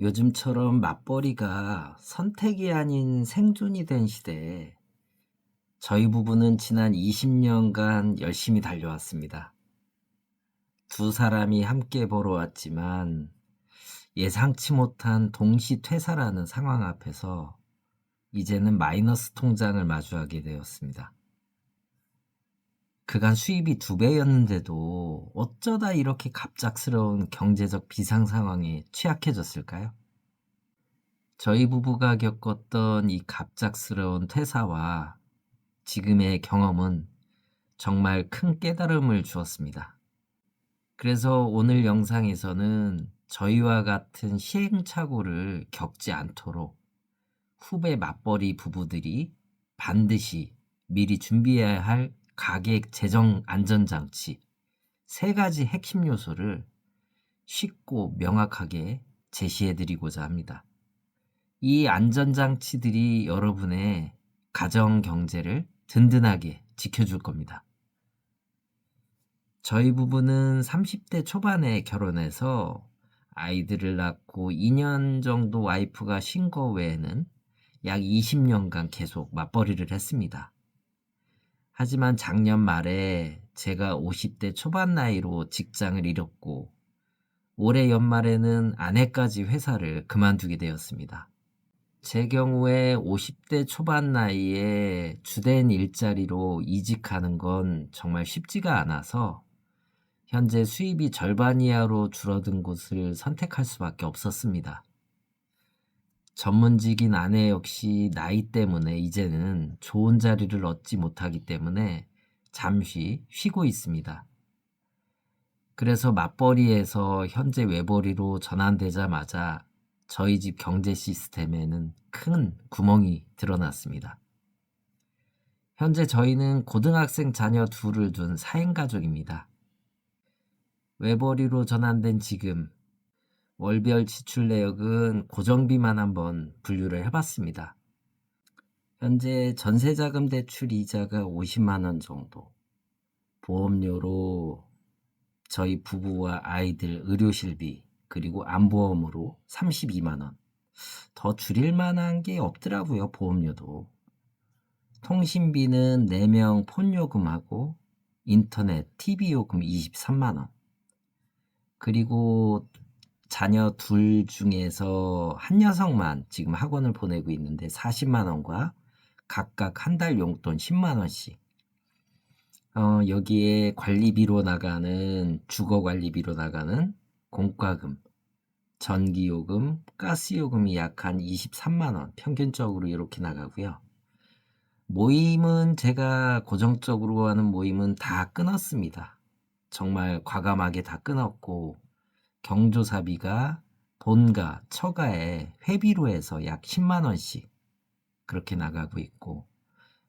요즘처럼 맞벌이가 선택이 아닌 생존이 된 시대에 저희 부부는 지난 20년간 열심히 달려왔습니다. 두 사람이 함께 벌어왔지만 예상치 못한 동시 퇴사라는 상황 앞에서 이제는 마이너스 통장을 마주하게 되었습니다. 그간 수입이 두 배였는데도 어쩌다 이렇게 갑작스러운 경제적 비상 상황에 취약해졌을까요? 저희 부부가 겪었던 이 갑작스러운 퇴사와 지금의 경험은 정말 큰 깨달음을 주었습니다. 그래서 오늘 영상에서는 저희와 같은 시행착오를 겪지 않도록 후배 맞벌이 부부들이 반드시 미리 준비해야 할 가계 재정 안전 장치 세 가지 핵심 요소를 쉽고 명확하게 제시해 드리고자 합니다. 이 안전 장치들이 여러분의 가정 경제를 든든하게 지켜줄 겁니다. 저희 부부는 30대 초반에 결혼해서 아이들을 낳고 2년 정도 와이프가 쉰 거 외에는 약 20년간 계속 맞벌이를 했습니다. 하지만 작년 말에 제가 50대 초반 나이로 직장을 잃었고 올해 연말에는 아내까지 회사를 그만두게 되었습니다. 제 경우에 50대 초반 나이에 주된 일자리로 이직하는 건 정말 쉽지가 않아서 현재 수입이 절반 이하로 줄어든 곳을 선택할 수밖에 없었습니다. 전문직인 아내 역시 나이 때문에 이제는 좋은 자리를 얻지 못하기 때문에 잠시 쉬고 있습니다. 그래서 맞벌이에서 현재 외벌이로 전환되자마자 저희 집 경제 시스템에는 큰 구멍이 드러났습니다. 현재 저희는 고등학생 자녀 둘을 둔 사행가족입니다. 외벌이로 전환된 지금 월별 지출 내역은 고정비만 한번 분류를 해봤습니다. 현재 전세자금 대출 이자가 50만 원 정도, 보험료로 저희 부부와 아이들 의료실비 그리고 안보험으로 32만 원. 더 줄일 만한 게 없더라고요, 보험료도. 통신비는 4명 폰 요금하고 인터넷, TV 요금 23만 원. 그리고 자녀 둘 중에서 한 녀석만 지금 학원을 보내고 있는데 40만 원과 각각 한 달 용돈 10만 원씩. 어, 여기에 관리비로 나가는 주거 관리비로 나가는 공과금, 전기요금, 가스요금이 약 한 23만 원 평균적으로 이렇게 나가고요. 모임은 제가 고정적으로 하는 모임은 다 끊었습니다. 정말 과감하게 다 끊었고 경조사비가 본가, 처가에 회비로 해서 약 10만 원씩 그렇게 나가고 있고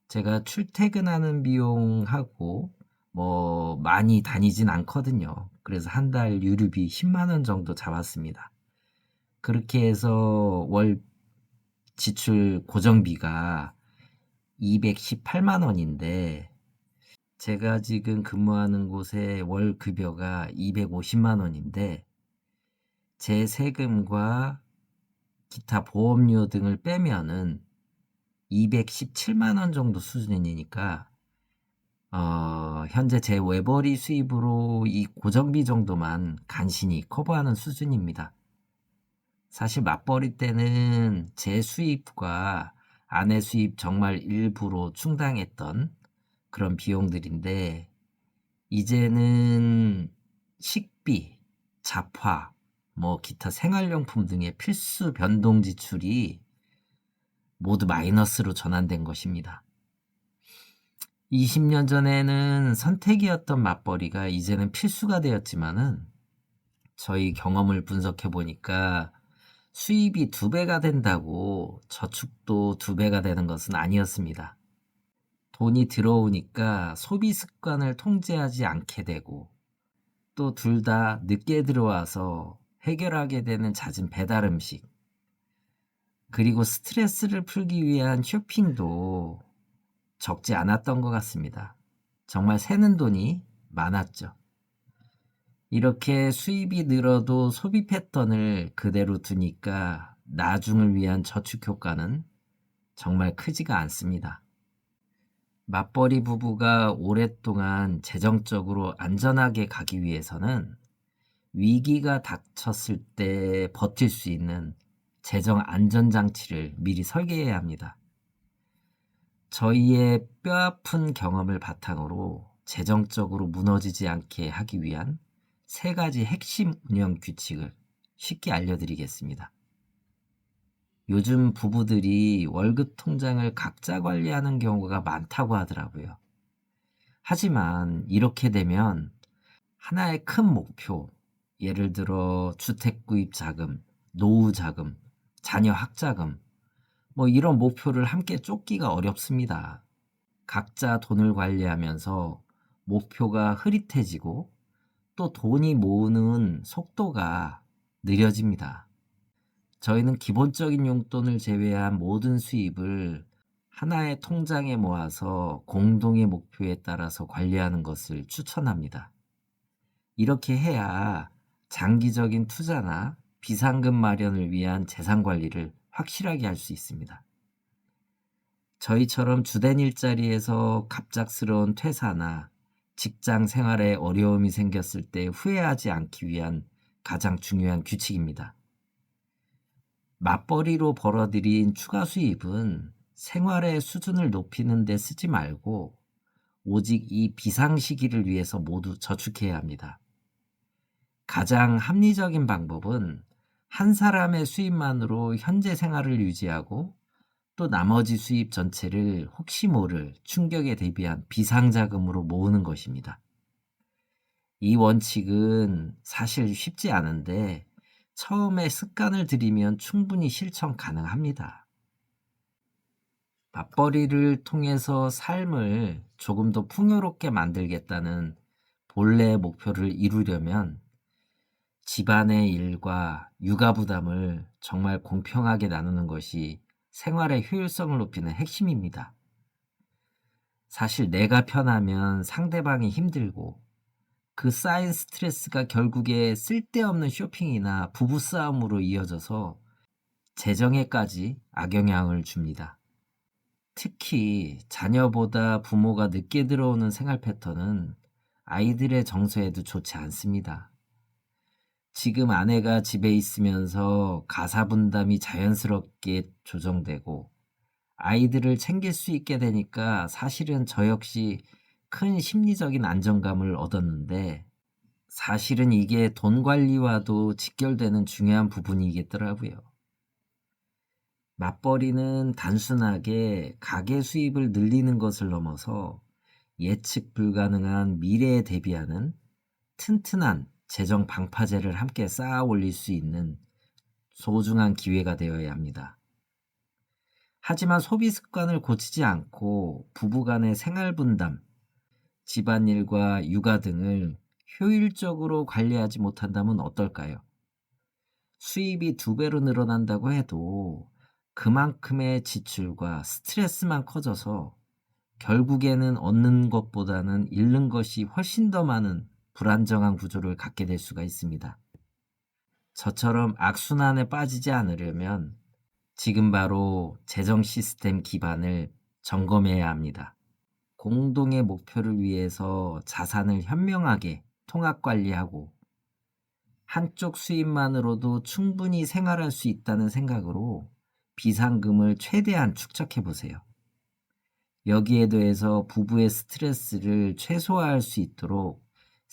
제가 출퇴근하는 비용하고 뭐 많이 다니진 않거든요. 그래서 한 달 유류비 10만 원 정도 잡았습니다. 그렇게 해서 월 지출 고정비가 218만 원인데 제가 지금 근무하는 곳의 월 급여가 250만 원인데 제 세금과 기타 보험료 등을 빼면은 217만 원 정도 수준이니까 어, 현재 제 외벌이 수입으로 이 고정비 정도만 간신히 커버하는 수준입니다. 사실 맞벌이 때는 제 수입과 아내 수입 정말 일부로 충당했던 그런 비용들인데 이제는 식비, 잡화, 뭐 기타 생활용품 등의 필수 변동 지출이 모두 마이너스로 전환된 것입니다. 20년 전에는 선택이었던 맞벌이가 이제는 필수가 되었지만은 저희 경험을 분석해 보니까 수입이 두 배가 된다고 저축도 두 배가 되는 것은 아니었습니다. 돈이 들어오니까 소비 습관을 통제하지 않게 되고 또 둘 다 늦게 들어와서 해결하게 되는 잦은 배달 음식, 그리고 스트레스를 풀기 위한 쇼핑도 적지 않았던 것 같습니다. 정말 새는 돈이 많았죠. 이렇게 수입이 늘어도 소비 패턴을 그대로 두니까 나중을 위한 저축 효과는 정말 크지가 않습니다. 맞벌이 부부가 오랫동안 재정적으로 안전하게 가기 위해서는 위기가 닥쳤을 때 버틸 수 있는 재정 안전 장치를 미리 설계해야 합니다. 저희의 뼈아픈 경험을 바탕으로 재정적으로 무너지지 않게 하기 위한 세 가지 핵심 운영 규칙을 쉽게 알려드리겠습니다. 요즘 부부들이 월급 통장을 각자 관리하는 경우가 많다고 하더라고요. 하지만 이렇게 되면 하나의 큰 목표, 예를 들어 주택 구입 자금, 노후 자금, 자녀 학자금, 뭐 이런 목표를 함께 쫓기가 어렵습니다. 각자 돈을 관리하면서 목표가 흐릿해지고 또 돈이 모으는 속도가 느려집니다. 저희는 기본적인 용돈을 제외한 모든 수입을 하나의 통장에 모아서 공동의 목표에 따라서 관리하는 것을 추천합니다. 이렇게 해야 장기적인 투자나 비상금 마련을 위한 재산 관리를 확실하게 할 수 있습니다. 저희처럼 주된 일자리에서 갑작스러운 퇴사나 직장 생활에 어려움이 생겼을 때 후회하지 않기 위한 가장 중요한 규칙입니다. 맞벌이로 벌어들인 추가 수입은 생활의 수준을 높이는 데 쓰지 말고 오직 이 비상 시기를 위해서 모두 저축해야 합니다. 가장 합리적인 방법은 한 사람의 수입만으로 현재 생활을 유지하고 또 나머지 수입 전체를 혹시 모를 충격에 대비한 비상자금으로 모으는 것입니다. 이 원칙은 사실 쉽지 않은데 처음에 습관을 들이면 충분히 실천 가능합니다. 맞벌이를 통해서 삶을 조금 더 풍요롭게 만들겠다는 본래의 목표를 이루려면 집안의 일과 육아 부담을 정말 공평하게 나누는 것이 생활의 효율성을 높이는 핵심입니다. 사실 내가 편하면 상대방이 힘들고 그 쌓인 스트레스가 결국에 쓸데없는 쇼핑이나 부부싸움으로 이어져서 재정에까지 악영향을 줍니다. 특히 자녀보다 부모가 늦게 들어오는 생활 패턴은 아이들의 정서에도 좋지 않습니다. 지금 아내가 집에 있으면서 가사 분담이 자연스럽게 조정되고 아이들을 챙길 수 있게 되니까 사실은 저 역시 큰 심리적인 안정감을 얻었는데 사실은 이게 돈 관리와도 직결되는 중요한 부분이겠더라고요. 맞벌이는 단순하게 가계 수입을 늘리는 것을 넘어서 예측 불가능한 미래에 대비하는 튼튼한 재정 방파제를 함께 쌓아 올릴 수 있는 소중한 기회가 되어야 합니다. 하지만 소비 습관을 고치지 않고 부부간의 생활 분담, 집안일과 육아 등을 효율적으로 관리하지 못한다면 어떨까요? 수입이 두 배로 늘어난다고 해도 그만큼의 지출과 스트레스만 커져서 결국에는 얻는 것보다는 잃는 것이 훨씬 더 많은 불안정한 구조를 갖게 될 수가 있습니다. 저처럼 악순환에 빠지지 않으려면 지금 바로 재정 시스템 기반을 점검해야 합니다. 공동의 목표를 위해서 자산을 현명하게 통합 관리하고 한쪽 수입만으로도 충분히 생활할 수 있다는 생각으로 비상금을 최대한 축적해 보세요. 여기에 더해서 부부의 스트레스를 최소화할 수 있도록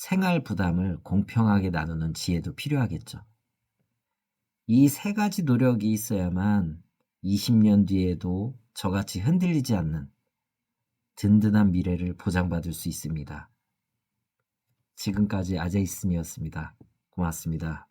생활 부담을 공평하게 나누는 지혜도 필요하겠죠. 이 세 가지 노력이 있어야만 20년 뒤에도 저같이 흔들리지 않는 든든한 미래를 보장받을 수 있습니다. 지금까지 아제이슨이었습니다. 고맙습니다.